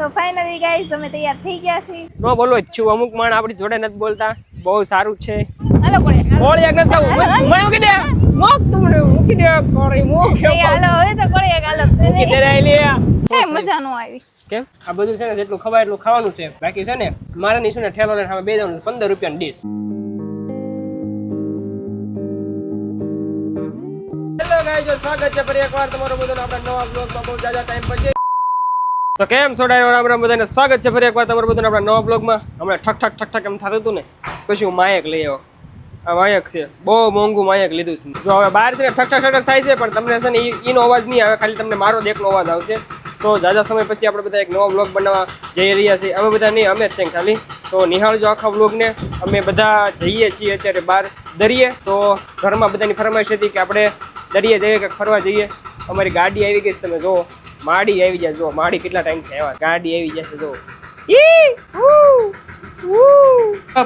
તો finally guys અમે તૈયાર થઈ ગયા છીએ. નો બોલો જ છું અમુક માણ આપણી જોડે નથી બોલતા. બહુ સારું છે. હાલો કોળે કોળી એક નથી થવું મને મૂકી દે. મોક તમને મૂકી દે કોળી કે હાલો હવે તો કોળે એક હાલો. મૂકી દે રે લે. મજા નો આવી. કેમ? આ બધું છે ને જેટલું ખવાય એટલું ખાવાનું છે. બાકી છે ને મારે નહીં શું ને ઠેલો ને સામે બે જવાનું પંદર રૂપિયાની ડીશ હેલો ગાઈસ સ્વાગત છે ફરી એકવાર તમારો બધાનું આપણા નવા બ્લોગમાં બહુ જાજા ટાઈમ પછી તો કેમ છો ડાયરો રામ રામ બધાને સ્વાગત છે ફરી એકવાર તમારું બધાનું આપણા નવા બ્લોગમાં. હમણાં ઠક ઠક ઠક ઠક એમ થતું હતું ને, પછી હું માયક લઈ આવ્યો. આ માયક છે, બહુ મોંઘું માયક લીધું છે. જો હવે બહાર છે ને ઠક ઠક ઠક થાય છે, પણ તમને છે ને એનો અવાજ નહીં આવે, ખાલી તમને મારો દેખનો અવાજ આવશે. તો જાજા સમય પછી આપણે બધા એક નવો બ્લોગ બનાવવા જઈ રહ્યા છીએ. અમે બધા નહીં, અમે જ છે ખાલી. તો નિહાળજો આખા બ્લોગને. અમે બધા જઈએ છીએ અત્યારે બહાર દરિયે. તો ઘરમાં બધાની ફરમાઈશ હતી કે આપણે દરિયે જઈએ કે ફરવા જઈએ. અમારી ગાડી આવી ગઈ છે, તમે જો માડી આવી જાય જો માડી કેટલા ટાઈમ થયા ગાડી આવી જશે જો!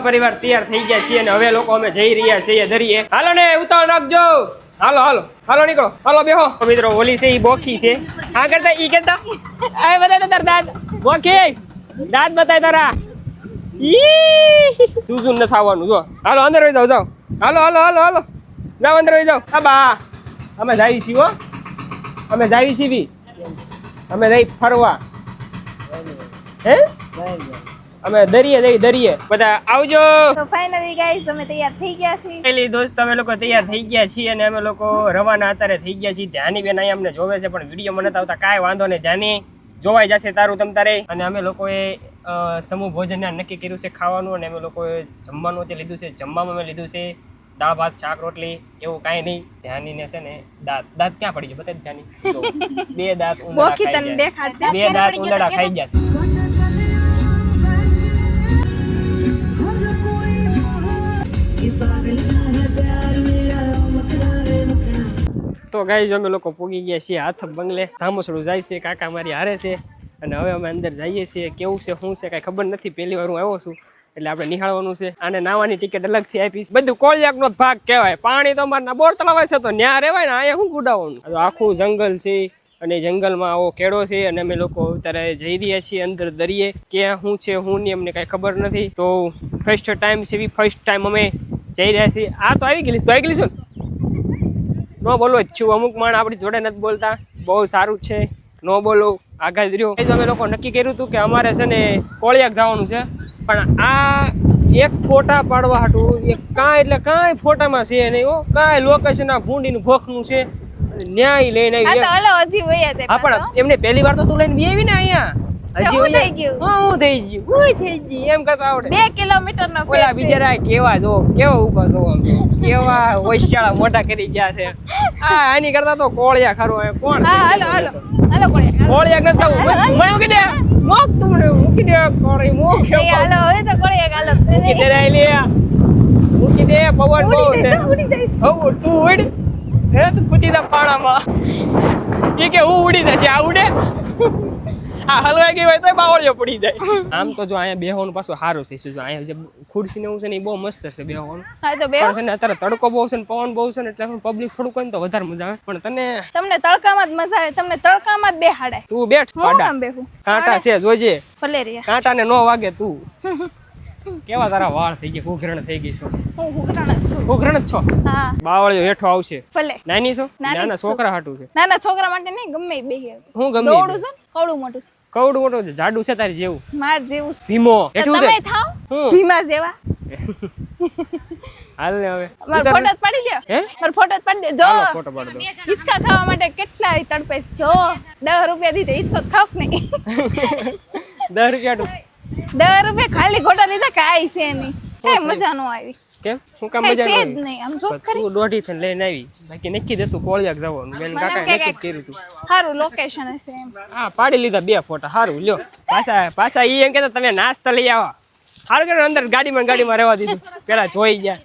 પરિવાર તૈયાર થઈ ગયા છીએ અને હવે લોકો અમે જઈ રહ્યા છીએ ધરીએ હાલો ને ઉતાવળ રાખજો. હાલો હાલો. હાલો નીકળો. હાલો બેહો. મિત્રો ઓલી છે ઈ બોખી છે. આ કરતા ઈ કરતા. આ બતાય તાર દાંત. બોખી. દાંત બતાય તારા. ઈ! ચૂઝું ન થવાનું જો. હાલો અંદર વઈ જાવ જાવ હાલો હાલો હાલો હાલો. જાવ અંદર વઈ જાવ આ બા. અમે જાવી છીએ હો. અમે જાવી છીએ બી. અમે જઈ ફરવા. હે? અમે દરિયે જઈ દરિયે. બધા આવજો. તો ફાઇનલી ગાઈસ અમે તૈયાર થઈ ગયા છીએ. પેલી દોસ્ત અમે લોકો તૈયાર થઈ ગયા છીએ અને અમે લોકો રવાના અત્યારે થઈ ગયા છીએ. ધ્યાની બેન અહીંયા અમને જોવે છે પણ વીડિયો મને આવતા કાંઈ વાંધો નહીં. ધ્યાની જોવાઈ જશે તારું તમ તારે. અને અમે લોકોએ સમૂહ ભોજન નક્કી કર્યું છે ખાવાનું અને અમે લોકોએ જમવાનું તે લીધું છે. જમવામાં અમે લીધું છે. દાળ ભાત શાક રોટલી એવું કાંઈ નહીં. ધ્યાની ને છે ને દાંત દાંત ક્યાં પડી ગયો બતાવી ધ્યાની? બે દાંત ઉંદરા ખાઈ ગયા. બે દાંત ઉંદરા ખાઈ ગયા છે. તો ગાઈ અમે લોકો પોગી ગયા છીએ હાથ બંગલે. ધામસડું જાય છે કાકા મારી હારે છે. અને હવે અમે અંદર જઈએ છીએ. કેવું છે શું છે કાંઈ ખબર નથી. પહેલી વાર હું આવ્યો છું. એટલે આપણે નિહાળવાનું છે. અને નાવાની ટિકિટ અલગથી આપીશ. બધું કોળિયાક નો ભાગ કહેવાય. પાણી તો અમારના બોર તળાવ છે તો ન્યા રહેવાય ને અહીંયા શું ગુડાવવાનું આખું જંગલ છે અને જંગલમાં આવો કેળો છે અને અમે લોકો અત્યારે જઈ રહ્યા છીએ અંદર દરિયે. ક્યાં શું છે શું નહીં અમને કાંઈ ખબર નથી. તો ફર્સ્ટ ટાઈમ છે ફર્સ્ટ ટાઈમ અમે જઈ રહ્યા છીએ. આ તો આવી ગયેલી તો આવી ગયેલી છું ન? બોલો જ છું અમુક માણ આપણી જોડે નથી બોલતા. બહુ સારું છે. ન બોલો આગળ રહ્યો. એ અમે લોકો નક્કી કર્યું હતું કે અમારે છે ને કોળિયાક જવાનું છે. પણ આ એક ફોટા પાડવા હાટું એ કાંઈ એટલે કાંઈ ફોટામાં છે નહીં હો. કાંઈ લોકેશન આ ભૂંડીનું ભોખનું છે. ન્યાય લઈને આવી હા પણ એમને પહેલી વાર તો તું લઈને આવી ને અહીંયા. હું થઈ ગયું? હું થઈ ગયું હું થઈ ગયું એમ કરતા આવડે. બે કિલોમીટર નો ઓલા બિચારા કેવા જો કેવા ઊભા છો કેવા હોશિયાળા મોટા કરી ગયા છે. આ આની કરતા તો કોળિયા ખરું. કોણ હાલો હાલો. હાલો કોળે કોળિયા જવું. મને દે મોક તમને મને મૂકી દે કોળી મોક એ હાલો હવે તો કોળે એક હાલો? મૂકી દે રે લે મૂકી દે પવન બહુ છે. ઉડી જઈશ. હવ તું ઉડ. હે તું કૂદી જા પાણામાં એ કે હું ઉડી જશે આ ઉડે? આ હલવાઈ ગઈ હોય તો બાવળીઓ પડી જાય. આમ તો જો અહીંયા બેહવાનું પાછું સારું છે જો અહીંયા જે ખુરશી ને એવું છે ને એ બહુ મસ્ત છે બેહવાનું હા તો બે છે ને અત્યારે તડકો બહુ છે ને પવન બહુ છે ને એટલે પબ્લિક થોડું કોઈ તો વધારે મજા આવે. પણ તને તમને તડકામાં જ મજા આવે તમને તડકામાં જ બેહાડે તું બેઠ પાડા. બેહું? કાંટા છે જોજે. ફલેરિયા. કાંટાને નો વાગે તું. કેવા તારા વાળ થઈ ગયા ઉઘરણ થઈ ગઈ છો. હું જ છું. ઉઘરણ જ છો? હા. બાવળિયો હેઠો આવશે. ભલે નાની છો? નાના છોકરા હાટું છે. નાના છોકરા માટે નહીં ગમે બે બેહી હું ગમે દોડું છું. ને કવડું મોટું કવડું મોટું જાડું છે તારી જેવું. માર જેવું ભીમો. એટલું તમે થાવ ભીમા જેવા. હાલ ને હવે. મારો ફોટો જ પાડી લ્યો. હે? મારો ફોટો જ પાડી દે જો. ફોટો પાડી દો. હિચકા ખાવા માટે કેટલા તડપે જો દસ રૂપિયા દીધે હિચકો ખાવ નહીં? દસ રૂપિયા તું. દસ રૂપિયા ખાલી ખોટા લીધા કાઈ છે નહીં. કઈ મજા નો આવી. કેમ? હું કામ મજા નહીં આમ જો તું દોઢી થઈને લઈને આવી. બાકી નક્કી હતું કોળિયાક જવાનું. બેન કાકા કે નક્કી કર્યું તું. સારું લોકેશન હશે એમ. હા પાડી લીધા બે ફોટા. સારું લ્યો. પાછા પાછા ઈ એમ કહેતા તમે નાસ્તા લઈ આવો. સારું કર્યું અંદર ગાડીમાં ગાડીમાં રહેવા દીધું. પેલા જોઈ ગયા.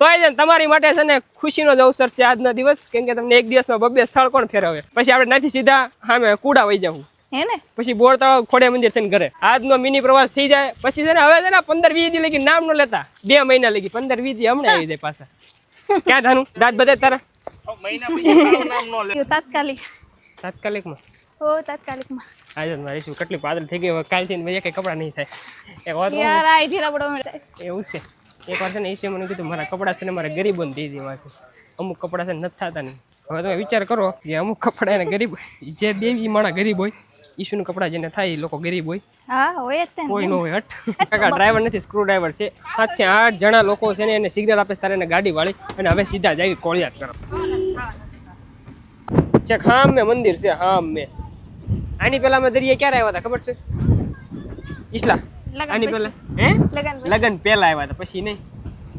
તોય છે ને તમારી માટે છે ને ખુશીનો જ અવસર છે આજનો દિવસ. કેમ કે તમને એક દિવસમાં બબ્બે સ્થળ કોણ ફેરવે? પછી આપણે નથી સીધા સામે કુડા વહી જવું હે ને? પછી બોર તળાવ ખોડે મંદિર થઈને ઘરે. આજનો મિની પ્રવાસ થઈ જાય પછી છે ને હવે છે ને પંદર વીસ દી લગી નામ ન લેતા. બે મહિના લગી પંદર વીસ દી હમણાં આવી જાય પાછા. ક્યાં ધાનું? દાંત બધે તારા? તાત્કાલિક. તાત્કાલિકમાં? ઓ તાત્કાલિકમાં. આજે મારી શું કેટલી પાતળી થઈ ગઈ ને ભાઈ કઈ કપડાં નહીં થાય. એક વાત યાર આ ઢીલા પડો મળે. એવું છે. એક વાર છે ને ઈશ્વરે મને કીધું મારા કપડા છે ને મારે ગરીબોને દઈ દેવા છે. અમુક કપડા છે ને નથી થતા નહીં હવે તમે વિચાર કરો કે અમુક કપડા એને ગરીબ જે દેવી માણા ગરીબ હોય ઈશુનું કપડાં જેને થાય એ લોકો ગરીબ હોય. હા હોય જ કોઈ ન હોય હટ કાકા ડ્રાઈવર નથી સ્ક્રૂ ડ્રાઈવર છે સાતથી આઠ જણા લોકો છે ને એને સિગ્નલ આપે તારે એને ગાડી વાળી અને હવે સીધા જ આવી કોળિયાત કરો ચેક હા મેં મંદિર છે હા મેં આની પહેલા અમે દરિયા ક્યારે આવ્યા હતા ખબર છે? લગન આની. પહેલા હે? લગન. પહેલા આવ્યા હતા પછી નહીં.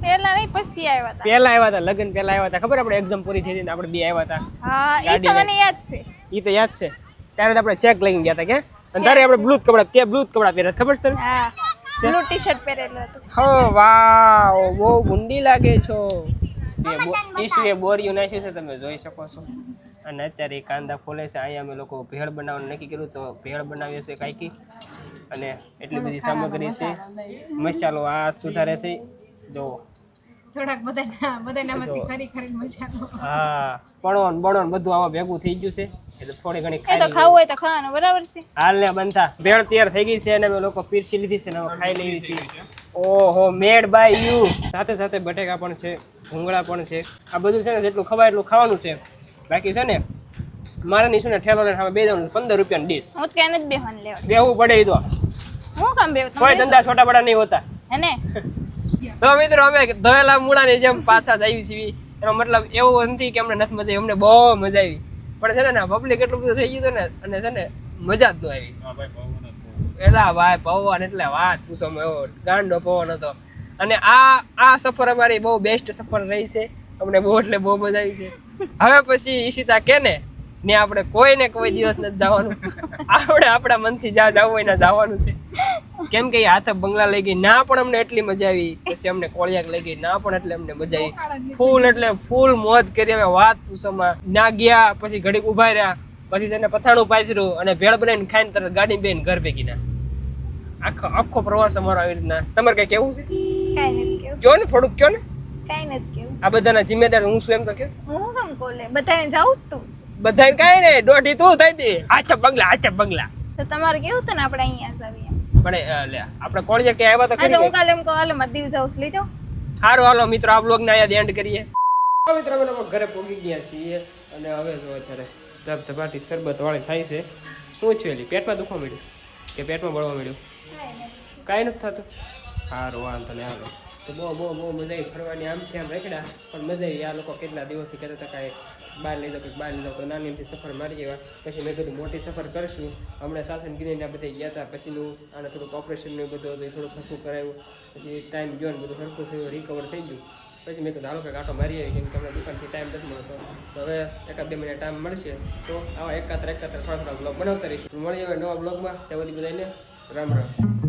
પહેલા નહીં પછી આવ્યા હતા. પહેલા આવ્યા હતા લગન પહેલા આવ્યા હતા. ખબર આપણે એક્ઝામ પૂરી થઈ હતી આપણે બે આવ્યા હતા. હા એ તો મને યાદ છે. એ તો યાદ છે. ત્યારે આપણે ચેક લઈને ગયા હતા કે? અને તારે આપણે બ્લૂ કપડા તે બ્લૂ કપડા પહેર્યા ખબર છે તને? બ્લુ ટી શર્ટ પહેરેલું હતું. હો વાવ બહુ ગુંડી લાગે છો. બો- ઈશુએ બોરિયું નાખ્યું છે તમે જોઈ શકો છો. અને અત્યારે એ કાંદા ફોલે છે અહીંયા અમે લોકો ભેળ બનાવવાનું નક્કી કર્યું તો ભેળ બનાવીએ છીએ કાંઈકી અને એટલી બધી સામગ્રી છે. મસાલો આ સુધારે છે. જો થોડાક બધા બધાનામાંથી ખરી ખરી મજા હા. પણો બળોન બધું આવા ભેગું થઈ ગયું છે. એટલે થોડી ઘણી એ તો ખાવું હોય તો ખાવાનું બરાબર છે? હાલ ને બનતા ભેળ તૈયાર થઈ ગઈ છે અને અમે લોકો પીરસી લીધી છે ને ખાઈ લેવી છે ઓહો મેડ બાય યુ. સાથે સાથે બટેકા પણ છે ભૂંગળા પણ છે. આ બધું છે ને જેટલું ખવાય એટલું ખાવાનું છે. બાકી છે ને મારા ની શું ને ઠેલો ને સામે બે જણ પંદર રૂપિયાની ડીશ હું ક્યાં નથી બેહવાનું લેવા. બેહવું પડે ઈ તો. હું કામ બેવું કોઈ ધંધા છોટા બડા નહીં હોતા. હે ને? તો મિત્રો અમે ધોયેલા મૂળાની જેમ પાછા જ આવી છીએ. એનો મતલબ એવું નથી કે અમને નથી મજા આવી અમને બહુ મજા આવી. પણ છે ને પબ્લિક એટલું બધું થઈ ગયું હતું ને અને છે ને મજા જ ન આવી. એલા ભાઈ પવન એટલે વાત પૂછો એવો ગાંડો પવન હતો. અને આ આ સફર અમારી બહુ બેસ્ટ સફર રહી છે. અમને બહુ એટલે બહુ મજા આવી છે. હવે પછી ઈશિતા કે ને ને આપણે કોઈને કોઈ દિવસ નથી જવાનું. આપણે આપણા મનથી જ્યાં જવું હોય ત્યાં જવાનું છે. કેમ કે હાથે બંગલા લઈ ગઈ ના પણ અમને એટલી મજા આવી. પછી અમને કોળિયાક લઈ ગઈ ના પણ એટલે અમને મજા આવી. ફૂલ એટલે ફૂલ મોજ કરી અમે વાત પૂછોમાં ના ગયા પછી ઘડીક ઊભા રહ્યા. પછી તેને પથાણું પાથર્યું અને ભેળ બનાવીને ખાઈને તરત ગાડી બેન ઘર ભેગી ના. આખો આખો પ્રવાસ અમારો આવી રીતના. તમારે કઈ કેવું છે? કાંઈ નથી કેવું કયો ને થોડુંક કયો ને? કાંઈ નથી કેવું આ બધાના જિમ્મેદાર હું છું એમ તો કે હું કેમ કોલે? બધાને જાઉં તું. બધાને કાંઈ ને દોઢી તું થઈ હતી આછા બંગલા આછા બંગલા. તો તમારે કેવું હતું ને આપણે અહીંયા જ આવીએ પણ લે આપણે કોળિયા કે આવ્યા તો હા હું કાલે એમ કહો હાલો મારે દીવ જાઉં લઈ જાઉં સારું હાલો મિત્રો આ બ્લોગ ને અહીંયા એન્ડ કરીએ. મિત્રો અમે લોકો ઘરે પહોંચી ગયા છીએ અને હવે જો અત્યારે ધબ ધબાટી શરબત વાળી થાય છે. શું છે એલી? પેટમાં દુખવા મળ્યું કે પેટમાં બળવા મળ્યું કાંઈ નથી થતું. સારું વાંધો નહીં હાલો. તો બહુ બહુ બહુ મજા આવી ફરવાની આમથી આમ રેકડા પણ મજા આવી આ લોકો કેટલા દિવસથી કહેતા હતા કાંઈ બહાર લઈ જાઓ, કંઈક બહાર લઈ જાઓ, તો નાની એમથી સફર મારી ગયા પછી મેં કીધું, મોટી સફર કરશું. હમણાં સાસન ગીરીને બધે ગયા હતા. પછીનું આને થોડુંક ઓપરેશન ને એ બધું હતું, એ થોડુંક સરખું કરાયું. પછી ટાઈમ ગયો ને બધું સરખું થયું રિકવર થઈ ગયું. પછી મેં કીધું, હાલો, કંઈક આટો મારી આવી, કેમ કે હમણાં દુકાનથી ટાઈમ નથી મળતો. તો હવે એકાદ બે મહિના ટાઈમ મળશે, તો આવા એકાત્ર એકાત્ર થોડા થોડા બ્લોગ બનાવતા રહીશું. મળી હવે નવા બ્લોગમાં ત્યાં બધી બધાને રામ રામ.